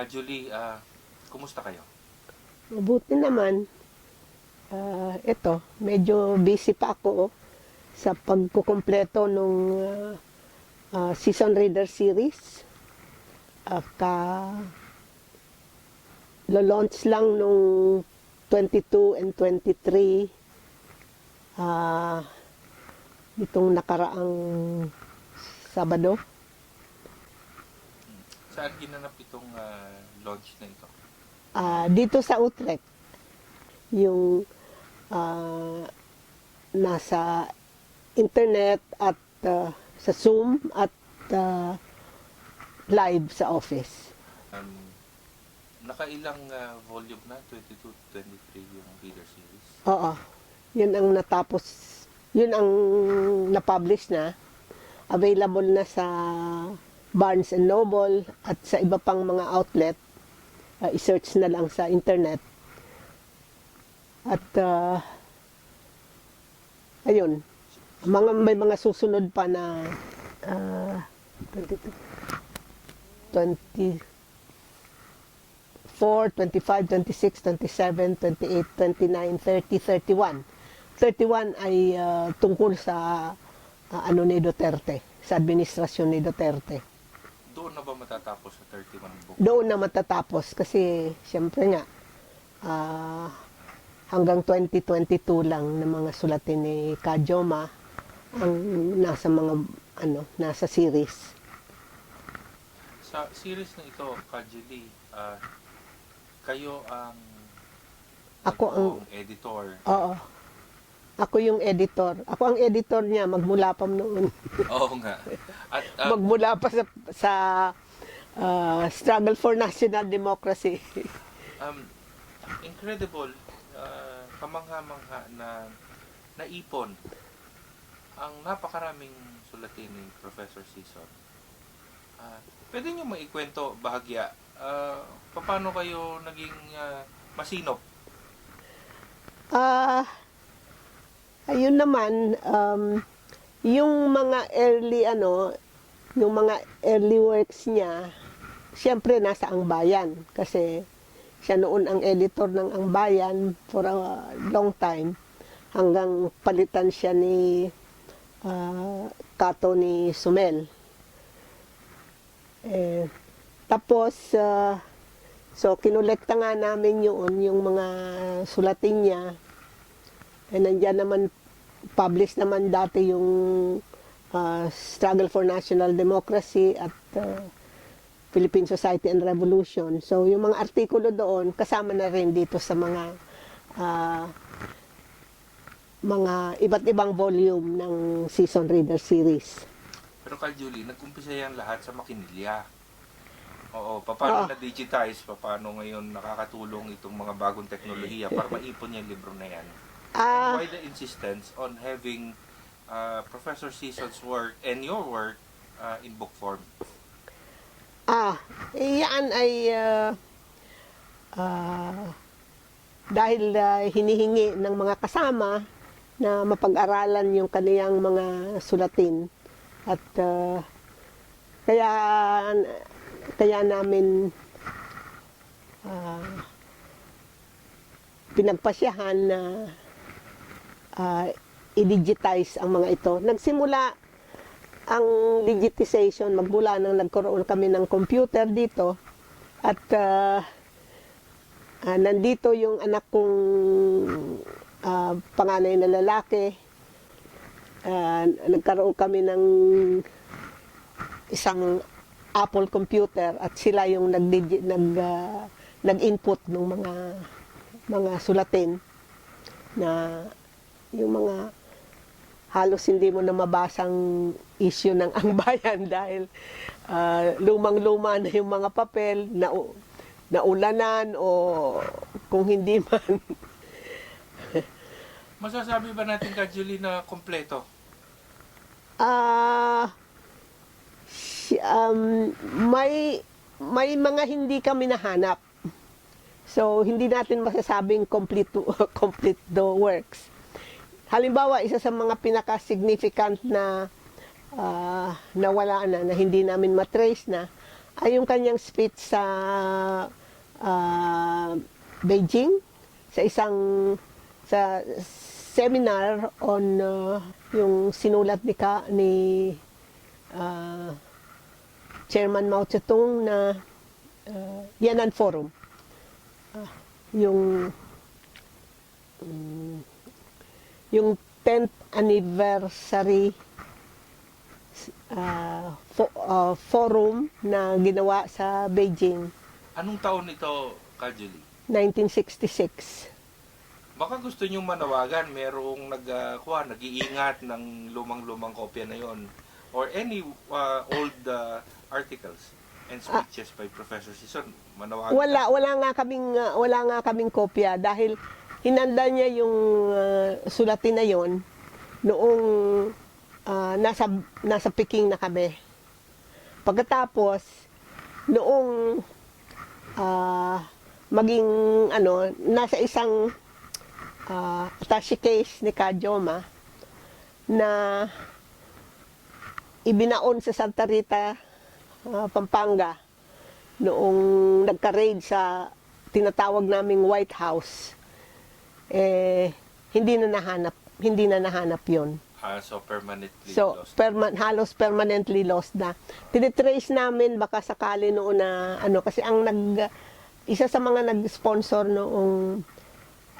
Ka Julie, ah, kumusta kayo? Mabuti naman. Ah, ito, medyo busy pa ako oh, sa pagkukumpleto nung ah, ah, Season Reader Series. Uh, ka launch lang nung 22 and 23 ah itong nakaraang Sabado. Saan ginanap itong ah, launch na ito? Ah, dito sa Utrecht, yung ah, nasa internet at ah, sa Zoom at ah, live sa office. Um, nakailang ah, volume na? 22, 23 yung reader series? Oo. Yun ang natapos, yun ang na-publish na. Available na sa Barnes and Noble at sa iba pang mga outlet. Ah, i-search na lang sa internet. At ah, ayun, mga may mga susunod pa na ah, 22, 20 4, 25, 26, 27, 28, 29, 30, 31. 31 ay ah, tungkol sa ah, ano ni Duterte, sa administrasyon ni Duterte. Doon na ba matatapos sa 31 book? Doon na matatapos kasi siyempre nga ah, hanggang 2022 lang ng mga sulatin ni Kajoma ang nasa mga ano, nasa series. Sa series na ito, Ka Julie, ah, kayo ang Ako ang- editor. Oo. Ako yung editor. Ako ang editor niya magmula pa noon. Oo nga. At ah, magmula pa sa, sa ah, struggle for national democracy. um, incredible, ah, kamangha-mangha na naipon ang napakaraming sulatin ni Professor Season. Ah, pwede niyo maikwento bahagya ah, paano kayo naging ah, masinop? Ah, ayun naman, um, yung mga early ano, yung mga early works niya, siyempre nasa ang bayan kasi siya noon ang editor ng ang bayan for a long time hanggang palitan siya ni ah, Kato ni Sumel. Eh, tapos, ah, so kinolekta nga namin yun, yung mga sulatin niya. Eh, nandyan naman, published naman dati yung ah, Struggle for National Democracy at ah, Philippine Society and Revolution. So, yung mga artikulo doon, kasama na rin dito sa mga ah, mga iba't ibang volume ng Season Reader Series. Pero Kal Julie, nag-umpisa yan lahat sa makinilya. Oo, paano Oo. na-digitize, paano ngayon nakakatulong itong mga bagong teknolohiya para maipon yung libro na yan. Ah, Why the insistence on having uh, Professor Season's work and your work uh, in book form? Ah, iyan ay ah, ah, dahil ah, hinihingi ng mga kasama na mapag-aralan yung kaniyang mga sulatin at ah, kaya kaya namin ah, pinagpasyahan na ah, i-digitize ang mga ito. Nagsimula ang digitization magmula nang nagkaroon kami ng computer dito at ah, ah, nandito yung anak kong ah, panganay na lalaki Ah, nagkaroon kami ng isang Apple computer at sila yung nag nag ah, nag-input ng mga mga sulatin na yung mga halos hindi mo na mabasang issue ng ang bayan dahil ah, lumang-luma na yung mga papel na naulanan o kung hindi man Masasabi ba natin ka Julie na kompleto? ah si- um, may may mga hindi kami nahanap. So hindi natin masasabing complete complete the works. Halimbawa, isa sa mga pinaka-significant na ah, nawala na, na hindi namin matrace na, ay yung kanyang speech sa ah, Beijing sa isang sa seminar on ah, yung sinulat ni ka ni ah, Chairman Mao Zedong na ah, Yan'an Forum. Ah, yung mm, yung 10th anniversary ah, fo- ah, forum na ginawa sa Beijing Anong taon ito, Ka Julie? 1966. Baka gusto nyo manawagan, merong nag, uh, kuha, nag-iingat ng lumang-lumang kopya na yon or any uh, old uh, articles and speeches by Professor Sison. Manawagan. Wala wala nga kaming ah, wala nga kaming kopya dahil hinanda niya yung ah, sulatin na yon noong ah, nasa nasa Peking na kami. Pagkatapos noong ah, maging ano nasa isang ah, attaché case ni Kajoma na ibinaon sa Santa Rita, ah, Pampanga noong nagka-raid sa tinatawag naming White House, eh, hindi na nahanap, hindi na nahanap yon. Ah, so permanently So, lost. perma- halos permanently lost na. Tinitrace namin baka sakali noon na ano kasi ang nag isa sa mga nag-sponsor noong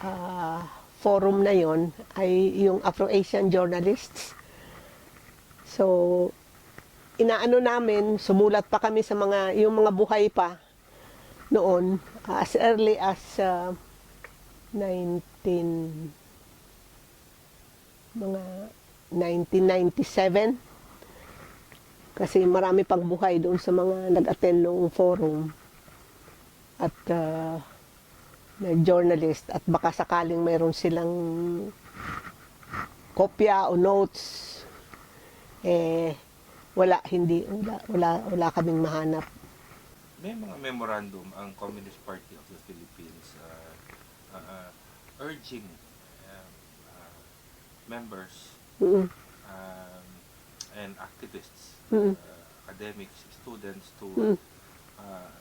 ah, forum na yon ay yung Afro-Asian journalists. So, inaano namin, sumulat pa kami sa mga yung mga buhay pa noon ah, as early as ah, 19 mga 1997 kasi marami pang buhay doon sa mga nag-attend noong forum. At uh, na journalist at baka sakaling mayroon silang kopya o notes eh wala hindi wala wala, wala kaming mahanap. May mga memorandum ang Communist Party of the Philippines uh, uh, urging um, uh, members Mm, um, and activists, Mm. uh, academics, students to Mm. uh,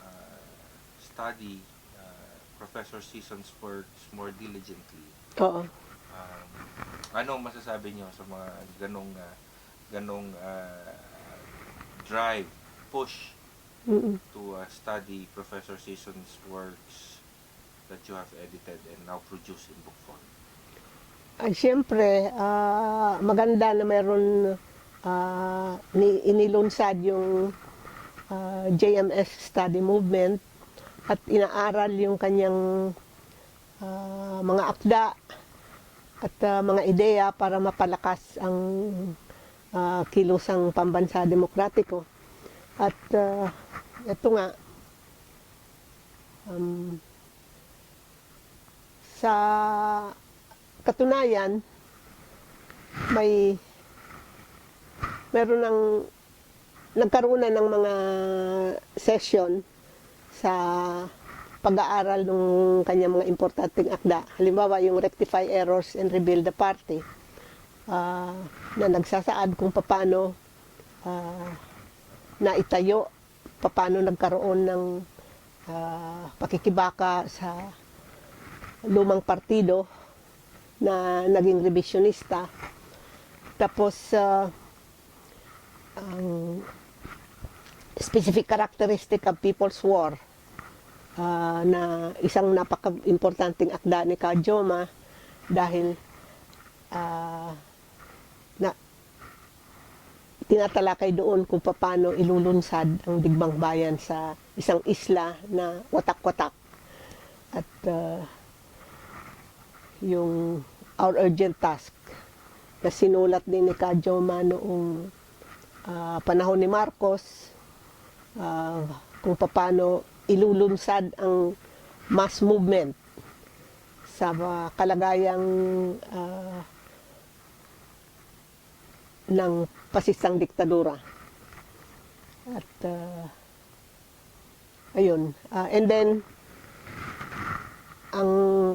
uh, study uh, Professor Season's works more diligently. oo Um, ano masasabi niyo sa mga ganong uh, ganong uh, drive, push Mm, to uh, study Professor Season's works that you have edited and now produced in book form? Ay, siyempre, ah, maganda na mayroon ah, ni, inilunsad yung ah, JMS study movement at inaaral yung kanyang ah, mga akda at ah, mga ideya para mapalakas ang ah, kilusang pambansa demokratiko. At ah, ito nga, um, sa katunayan, may meron ng nagkaroon na ng mga session sa pag-aaral ng kanyang mga importanteng akda. Halimbawa, yung Rectify Errors and Rebuild the Party ah, na nagsasaad kung paano ah, naitayo, paano nagkaroon ng ah, pakikibaka sa lumang partido na naging revisionista. Tapos, ah, ang specific characteristic of People's War ah, na isang napaka-importanting akda ni Kajoma dahil ah, na tinatalakay doon kung paano ilulunsad ang digbang bayan sa isang isla na watak-watak at ah, yung Our Urgent Task na sinulat din ni Kajoma noong ah, panahon ni Marcos ah, kung paano ilulunsad ang mass movement sa ah, kalagayang ah, ng pasisang diktadura. At ah, ayun. Ah, and then ang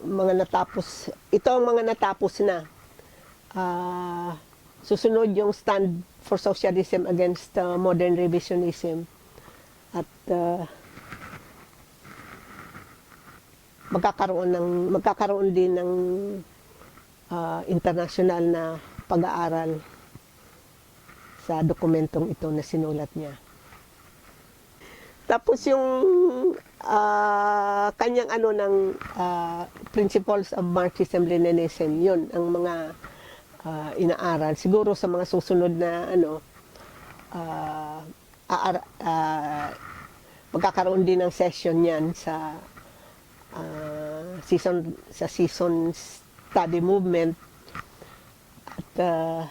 mga natapos, ito ang mga natapos na. Ah, susunod yung stand for socialism against ah, modern revisionism. At ah, magkakaroon ng magkakaroon din ng ah, international na pag-aaral sa dokumentong ito na sinulat niya. Tapos yung ah, kanyang ano ng ah, principles of Marxism Leninism, yun ang mga ah, inaaral. Siguro sa mga susunod na ano ah, aara- ah, magkakaroon din ng session yan sa ah, season sa season study movement at ah,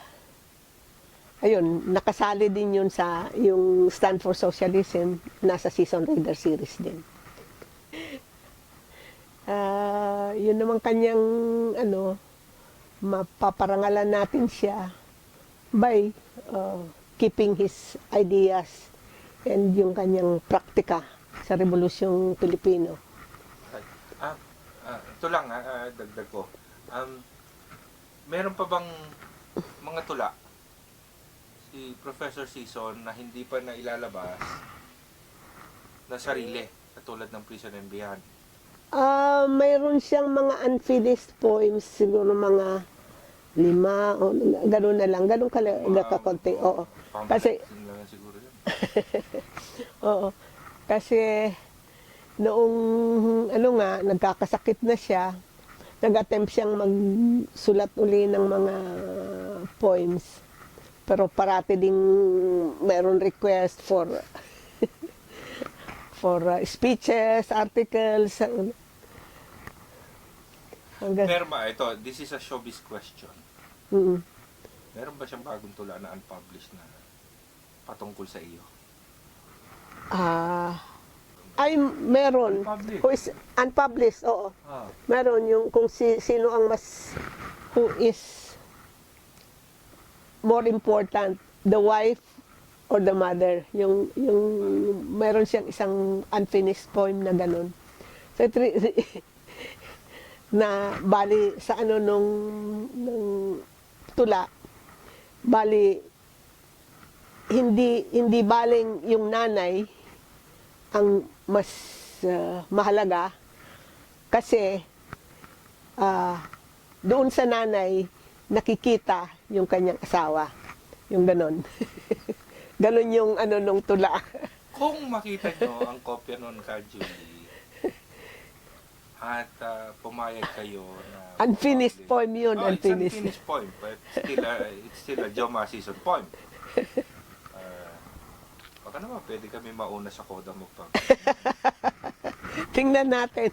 ayun nakasali din yun sa yung Stand for Socialism nasa season reader series din Ah, yun naman kanyang ano mapaparangalan natin siya by uh, keeping his ideas and yung kanyang praktika sa Revolusyong Pilipino. Ah, ah, ito lang, ah, ah, dagdag ko. Um, meron pa bang mga tula si Professor Season na hindi pa nailalabas na sarili, katulad ng Prison and Beyond? Ah, mayroon siyang mga unfinished poems, siguro mga lima, o gano'n na lang, gano'n ka kakonti, oo. Kasi- lang siguro yun. Oo. Kasi noong ano nga, nagkakasakit na siya, nag-attempt siyang magsulat uli ng mga poems. Pero parati ding meron request for for uh, speeches, articles. uh, Hanggang, Meron ba, ito, this is a showbiz question. Mm. Meron ba siyang bagong tula na unpublished na patungkol sa iyo? Ah, ay meron. Unpublished? Who is unpublished, oo. Ah. Meron yung kung si, sino ang mas who is more important, the wife or the mother. Yung yung meron siyang isang unfinished poem na ganun. So na bali sa ano nung, nung tula bali hindi hindi baling yung nanay ang mas ah, mahalaga kasi ah, doon sa nanay nakikita yung kanyang asawa. Yung ganon. ganon yung ano nung tula. Kung makita nyo ang kopya nun ka, Julie, at ah, pumayag kayo na... Unfinished poem yun, Oh, it's unfinished. unfinished poem, but still a, it's still a Joma season poem. Uh, baka naman pwede kami mauna sa Koda mo pa. Tingnan natin.